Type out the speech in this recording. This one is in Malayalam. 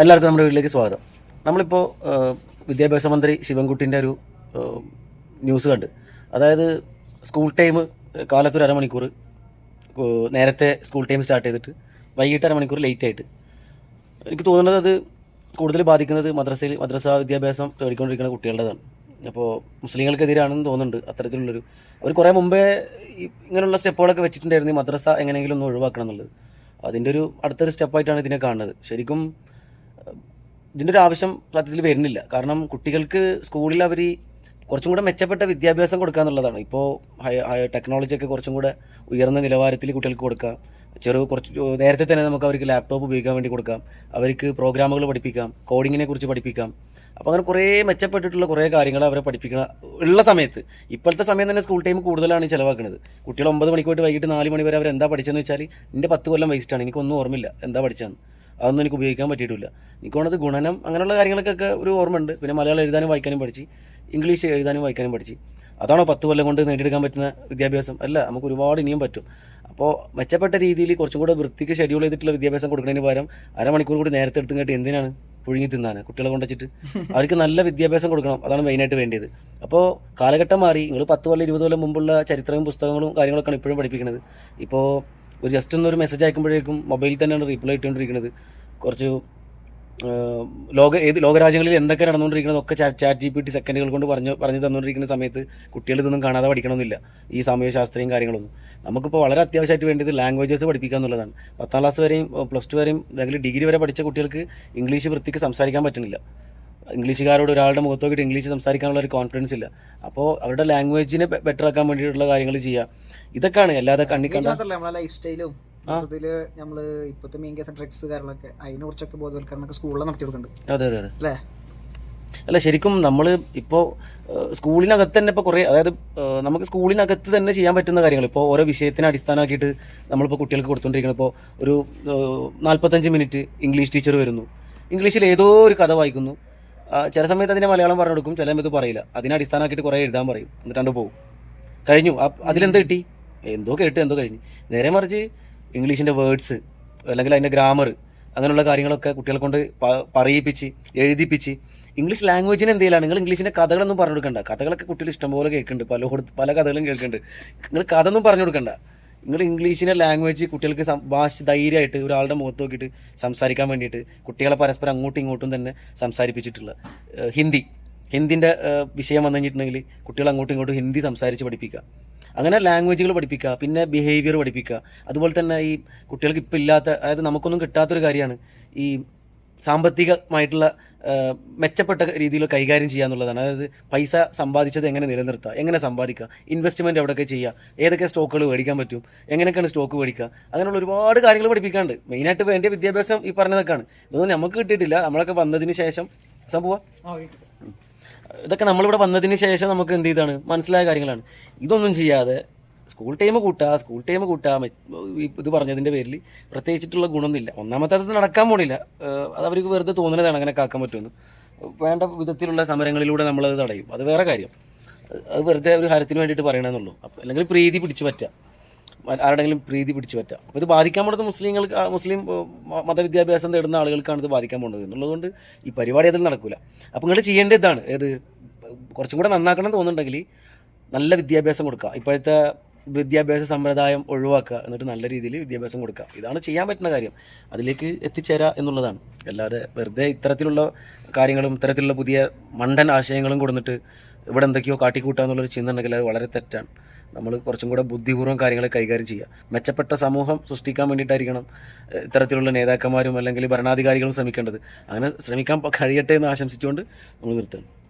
എല്ലാവർക്കും നമ്മുടെ വീട്ടിലേക്ക് സ്വാഗതം. നമ്മളിപ്പോൾ വിദ്യാഭ്യാസ മന്ത്രി ശിവൻകുട്ടിന്റെ ഒരു ന്യൂസ് കണ്ട്. അതായത് സ്കൂൾ ടൈം കാലത്തൊരു അരമണിക്കൂർ നേരത്തെ സ്കൂൾ ടൈം സ്റ്റാർട്ട് ചെയ്തിട്ട് വൈകിട്ട് അരമണിക്കൂർ ലേറ്റ് ആയിട്ട്. എനിക്ക് തോന്നുന്നത് അത് കൂടുതൽ ബാധിക്കുന്നത് മദ്രസയിൽ മദ്രസ വിദ്യാഭ്യാസം തേടിക്കൊണ്ടിരിക്കുന്ന കുട്ടികളുടേതാണ്. അപ്പോൾ മുസ്ലിങ്ങൾക്കെതിരാണെന്ന് തോന്നുന്നുണ്ട് അത്തരത്തിലുള്ളൊരു. അവർ കുറേ മുമ്പേ ഇങ്ങനെയുള്ള സ്റ്റെപ്പുകളൊക്കെ വെച്ചിട്ടുണ്ടായിരുന്നു ഈ മദ്രസ എങ്ങനെയെങ്കിലും ഒന്ന് ഒഴിവാക്കണം എന്നുള്ളത്. അതിന്റെ ഒരു അടുത്തൊരു സ്റ്റെപ്പായിട്ടാണ് ഇതിനെ കാണുന്നത്. ശരിക്കും ഇതിന്റെ ഒരു ആവശ്യം സത്യത്തിൽ വരുന്നില്ല. കാരണം കുട്ടികൾക്ക് സ്കൂളിൽ അവർ കുറച്ചും കൂടെ മെച്ചപ്പെട്ട വിദ്യാഭ്യാസം കൊടുക്കുക എന്നുള്ളതാണ്. ഇപ്പോൾ ടെക്നോളജിയൊക്കെ കുറച്ചും കൂടെ ഉയർന്ന നിലവാരത്തിൽ കുട്ടികൾക്ക് കൊടുക്കാം. ചെറു കുറച്ച് നേരത്തെ തന്നെ നമുക്ക് അവർക്ക് ലാപ്ടോപ്പ് ഉപയോഗിക്കാൻ വേണ്ടി കൊടുക്കാം. അവർക്ക് പ്രോഗ്രാമുകൾ പഠിപ്പിക്കാം. കോഡിങ്ങിനെ കുറിച്ച് പഠിപ്പിക്കാം. അപ്പോൾ അങ്ങനെ കുറേ മെച്ചപ്പെട്ടിട്ടുള്ള കുറേ കാര്യങ്ങൾ അവരെ പഠിപ്പിക്കണ ഉള്ള സമയത്ത്. ഇപ്പോഴത്തെ സമയം തന്നെ സ്കൂൾ ടൈം കൂടുതലാണ് ചിലവാക്കുന്നത് കുട്ടികൾ ഒമ്പത് മണിക്ക് വൈകിട്ട് നാല് മണി വരെ അവർ എന്താ പഠിച്ചതെന്ന് വെച്ചാൽ എന്റെ പത്ത് കൊല്ലം വേസ്റ്റാണ് എനിക്കൊന്നും ഓർമ്മയില്ല. എന്താ പഠിച്ചതെന്ന്? അതൊന്നും എനിക്ക് ഉപയോഗിക്കാൻ പറ്റിയിട്ടില്ല. എനിക്ക് തോന്നുന്നത് ഗുണനം അങ്ങനെയുള്ള കാര്യങ്ങൾക്കൊക്കെ ഒരു ഓർമ്മയുണ്ട്. പിന്നെ മലയാളം എഴുതാനും വായിക്കാനും പഠിച്ച് ഇംഗ്ലീഷ് എഴുതാനും വായിക്കാനും പഠിച്ച്. അതാണോ പത്ത് കൊല്ലം കൊണ്ട് നേടിയെടുക്കാൻ പറ്റുന്ന വിദ്യാഭ്യാസം? അല്ല നമുക്ക് ഒരുപാട് ഇനിയും പറ്റും. അപ്പോൾ മെച്ചപ്പെട്ട രീതിയിൽ കുറച്ചും കൂടെ വൃത്തിക്ക് ഷെഡ്യൂൾ ചെയ്തിട്ടുള്ള വിദ്യാഭ്യാസം കൊടുക്കുന്നതിന് പകരം അരമണിക്കൂർ കൂടി നേരത്തെ എടുത്തും കേട്ട് എന്തിനാണ് പുഴുങ്ങി തിന്നാൻ കുട്ടികളെ കൊണ്ടുവച്ചിട്ട് അവർക്ക് നല്ല വിദ്യാഭ്യാസം കൊടുക്കണം. അതാണ് മെയിനായിട്ട് വേണ്ടത് അപ്പോൾ കാലഘട്ടം മാറി. നിങ്ങൾ പത്ത് കൊല്ലം ഇരുപത് കൊല്ലം മുമ്പുള്ള ചരിത്രവും പുസ്തകങ്ങളും കാര്യങ്ങളൊക്കെയാണ് ഇപ്പോഴും പഠിപ്പിക്കുന്നത്. ഇപ്പോൾ ഒരു ജസ്റ്റ് ഒന്നൊരു മെസ്സേജ് അയക്കുമ്പോഴേക്കും മൊബൈൽ തന്നെയാണ് റിപ്ലൈ ഇട്ടുകൊണ്ടിരിക്കുന്നത്. കുറച്ച് ലോക ഏത് ലോകരാജ്യങ്ങളിൽ എന്തൊക്കെ നടന്നുകൊണ്ടിരിക്കുന്നത് ഒക്കെ ചാറ്റ് ജി പി ടി സെക്കൻഡുകൾ കൊണ്ട് പറഞ്ഞു പറഞ്ഞു തന്നുകൊണ്ടിരിക്കുന്ന സമയത്ത് കുട്ടികൾ ഇതൊന്നും കാണാതെ പഠിക്കണമെന്നില്ല. ഈ സമയശാസ്ത്രീയം കാര്യങ്ങളൊന്നും. നമുക്കിപ്പോൾ വളരെ അത്യാവശ്യമായിട്ട് വേണ്ടത് ലാംഗ്വേജസ് പഠിപ്പിക്കുക എന്നുള്ളതാണ്. പത്താം ക്ലാസ് വരെയും പ്ലസ് ടു വരെയും അല്ലെങ്കിൽ ഡിഗ്രി വരെ പഠിച്ച കുട്ടികൾക്ക് ഇംഗ്ലീഷ് വൃത്തിക്ക് സംസാരിക്കാൻ പറ്റുന്നില്ല. ഇംഗ്ലീഷുകാരോട് ഒരാളുടെ മുഖത്ത് നോക്കിയിട്ട് ഇംഗ്ലീഷ് സംസാരിക്കാനുള്ള ഒരു കോൺഫിഡൻസ് ഇല്ല. അപ്പോൾ അവരുടെ ലാംഗ്വേജിനെ ബെറ്റർ ആക്കാൻ വേണ്ടിയിട്ടുള്ള കാര്യങ്ങൾ ചെയ്യുക ഇതൊക്കെയാണ്. അല്ലാതെ കണ്ണി സ്റ്റൈലും. മൊത്തത്തിൽ നമ്മൾ ഇപ്പത്തെ മെയിൻ കേസ് ഡ്രഗ്സ് കാര്യങ്ങളൊക്കെ അതിനെ കുറിച്ചൊക്കെ ബോധവൽക്കരണമൊക്കെ സ്കൂളിൽ നടത്തി കൊടുക്കുന്നുണ്ട് അതെ അതെ അല്ലേ? അല്ല ശരിക്കും നമ്മൾ ഇപ്പോൾ സ്കൂളിനകത്ത് തന്നെ ഇപ്പോൾ കുറേ അതായത് നമുക്ക് സ്കൂളിനകത്ത് തന്നെ ചെയ്യാൻ പറ്റുന്ന കാര്യങ്ങൾ. ഇപ്പോൾ ഓരോ വിഷയത്തിനെ അടിസ്ഥാനമാക്കിയിട്ട് നമ്മളിപ്പോൾ കുട്ടികൾക്ക് കൊടുത്തുകൊണ്ടിരിക്കുന്നത് ഇപ്പോൾ ഒരു നാൽപ്പത്തഞ്ച് മിനിറ്റ് ഇംഗ്ലീഷ് ടീച്ചർ വരുന്നു. ഇംഗ്ലീഷിൽ ഏതോ ഒരു കഥ വായിക്കുന്നു. ചില സമയത്ത് അതിനെ മലയാളം പറഞ്ഞു കൊടുക്കും ചില സമയത്ത് പറയില്ല. അതിനെ അടിസ്ഥാനമാക്കിയിട്ട് കുറേ എഴുതാൻ പറയും. എന്നിട്ടാണ്ട് പോകും. കഴിഞ്ഞു. അതിലെന്ത് കിട്ടി? എന്തോ കേട്ട് എന്തോ കഴിഞ്ഞു. നേരെ മറിച്ച് ഇംഗ്ലീഷിന്റെ വേർഡ്സ് അല്ലെങ്കിൽ അതിന്റെ ഗ്രാമർ അങ്ങനെയുള്ള കാര്യങ്ങളൊക്കെ കുട്ടികളെ കൊണ്ട് പറയിപ്പിച്ച് എഴുതിപ്പിച്ച്. ഇംഗ്ലീഷ് ലാംഗ്വേജിന് എന്തെങ്കിലും നിങ്ങൾ ഇംഗ്ലീഷിന്റെ കഥകളൊന്നും പറഞ്ഞു കൊടുക്കണ്ട. കഥകളൊക്കെ കുട്ടികൾ ഇഷ്ടംപോലെ കേൾക്കുന്നുണ്ട്. പല പല കഥകളും കേൾക്കുന്നുണ്ട്. നിങ്ങൾ കഥ ഒന്നും പറഞ്ഞു കൊടുക്കണ്ട. നിങ്ങൾ ഇംഗ്ലീഷിന്റെ ലാംഗ്വേജ് കുട്ടികൾക്ക് ഭാഷ ധൈര്യമായിട്ട് ഒരാളുടെ മുഖത്ത് നോക്കിയിട്ട് സംസാരിക്കാൻ വേണ്ടിയിട്ട് കുട്ടികളെ പരസ്പരം അങ്ങോട്ടും ഇങ്ങോട്ടും തന്നെ സംസാരിപ്പിച്ചിട്ടുള്ള ഹിന്ദി. ഹിന്ദിന്റെ വിഷയം വന്നു കഴിഞ്ഞിട്ടുണ്ടെങ്കിൽ കുട്ടികൾ അങ്ങോട്ടും ഇങ്ങോട്ടും ഹിന്ദി സംസാരിച്ച് പഠിപ്പിക്കുക. അങ്ങനെ ലാംഗ്വേജുകൾ പഠിപ്പിക്കുക പിന്നെ ബിഹേവിയർ പഠിപ്പിക്കുക. അതുപോലെ തന്നെ ഈ കുട്ടികൾക്ക് ഇപ്പം ഇല്ലാത്ത അതായത് നമുക്കൊന്നും കിട്ടാത്തൊരു കാര്യമാണ് ഈ സാമ്പത്തികമായിട്ടുള്ള മെച്ചപ്പെട്ട രീതിയിൽ കൈകാര്യം ചെയ്യുക എന്നുള്ളതാണ്. അതായത് പൈസ സമ്പാദിച്ചത് എങ്ങനെ നിലനിർത്തുക എങ്ങനെ സമ്പാദിക്കുക ഇൻവെസ്റ്റ്മെന്റ് എവിടെയൊക്കെ ചെയ്യുക ഏതൊക്കെ സ്റ്റോക്കുകൾ മേടിക്കാൻ പറ്റും എങ്ങനെയൊക്കെയാണ് സ്റ്റോക്ക് മേടിക്കുക അങ്ങനെയുള്ള ഒരുപാട് കാര്യങ്ങൾ പഠിപ്പിക്കാണ്ട് മെയിനായിട്ട് വേണ്ടിയ വിദ്യാഭ്യാസം ഈ പറഞ്ഞതൊക്കെയാണ്. ഇതൊന്നും നമുക്ക് കിട്ടിയിട്ടില്ല. നമ്മളൊക്കെ വന്നതിന് ശേഷം സംഭവം ഇതൊക്കെ നമ്മളിവിടെ വന്നതിന് ശേഷം നമുക്ക് എന്ത് ചെയ്താണ്? മനസ്സിലായ കാര്യങ്ങളാണ്. ഇതൊന്നും ചെയ്യാതെ സ്കൂൾ ടൈം കൂട്ടുക സ്കൂൾ ടൈം കൂട്ടുക ഇത് പറഞ്ഞതിന്റെ പേരിൽ പ്രത്യേകിച്ചിട്ടുള്ള ഗുണമൊന്നുമില്ല. ഒന്നാമത്തെ അത് നടക്കാൻ പോണില്ല. അത് അവർക്ക് വെറുതെ തോന്നുന്നതാണ് അങ്ങനെ കാക്കാൻ പറ്റുമെന്ന്. വേണ്ട വിധത്തിലുള്ള സമരങ്ങളിലൂടെ നമ്മളത് തടയും. അത് വേറെ കാര്യം. അത് വെറുതെ ഒരു ഹരത്തിന് വേണ്ടിയിട്ട് പറയണമെന്നുള്ളൂ അപ്പം അല്ലെങ്കിൽ പ്രീതി പിടിച്ചു പറ്റുക ആരുടെങ്കിലും പ്രീതി പിടിച്ചു പറ്റുക അപ്പോൾ ഇത് ബാധിക്കാൻ പോകുന്നത് മുസ്ലിങ്ങൾക്ക് മുസ്ലിം മതവിദ്യാഭ്യാസം തേടുന്ന ആളുകൾക്കാണ് ഇത് ബാധിക്കാൻ പോകുന്നത് എന്നുള്ളതുകൊണ്ട് ഈ പരിപാടി അതിൽ നടക്കില്ല അപ്പോൾ നിങ്ങൾ ചെയ്യേണ്ട ഇതാണ്. ഏത് കുറച്ചും കൂടെ നന്നാക്കണം തോന്നുന്നുണ്ടെങ്കിൽ നല്ല വിദ്യാഭ്യാസം കൊടുക്കുക ഇപ്പോഴത്തെ വിദ്യാഭ്യാസ സമ്പ്രദായം ഒഴിവാക്കുക എന്നിട്ട് നല്ല രീതിയിൽ വിദ്യാഭ്യാസം കൊടുക്കുക. ഇതാണ് ചെയ്യാൻ പറ്റുന്ന കാര്യം. അതിലേക്ക് എത്തിച്ചേരുക എന്നുള്ളതാണ്. അല്ലാതെ വെറുതെ ഇത്തരത്തിലുള്ള കാര്യങ്ങളും ഇത്തരത്തിലുള്ള പുതിയ മണ്ടൻ ആശയങ്ങളും കൊടുത്തിട്ട് ഇവിടെ എന്തൊക്കെയോ കാട്ടിക്കൂട്ടുക എന്നുള്ളൊരു ചിന്ത ഉണ്ടെങ്കിൽ അത് വളരെ തെറ്റാണ്. നമ്മൾ കുറച്ചും കൂടെ ബുദ്ധിപൂർവം കാര്യങ്ങൾ കൈകാര്യം ചെയ്യുക. മെച്ചപ്പെട്ട സമൂഹം സൃഷ്ടിക്കാൻ വേണ്ടിയിട്ടായിരിക്കണം ഇത്തരത്തിലുള്ള നേതാക്കന്മാരും അല്ലെങ്കിൽ ഭരണാധികാരികളും ശ്രമിക്കേണ്ടത്. അങ്ങനെ ശ്രമിക്കാൻ കഴിയട്ടെ എന്ന് ആശംസിച്ചുകൊണ്ട് നമ്മൾ നിർത്തുകയാണ്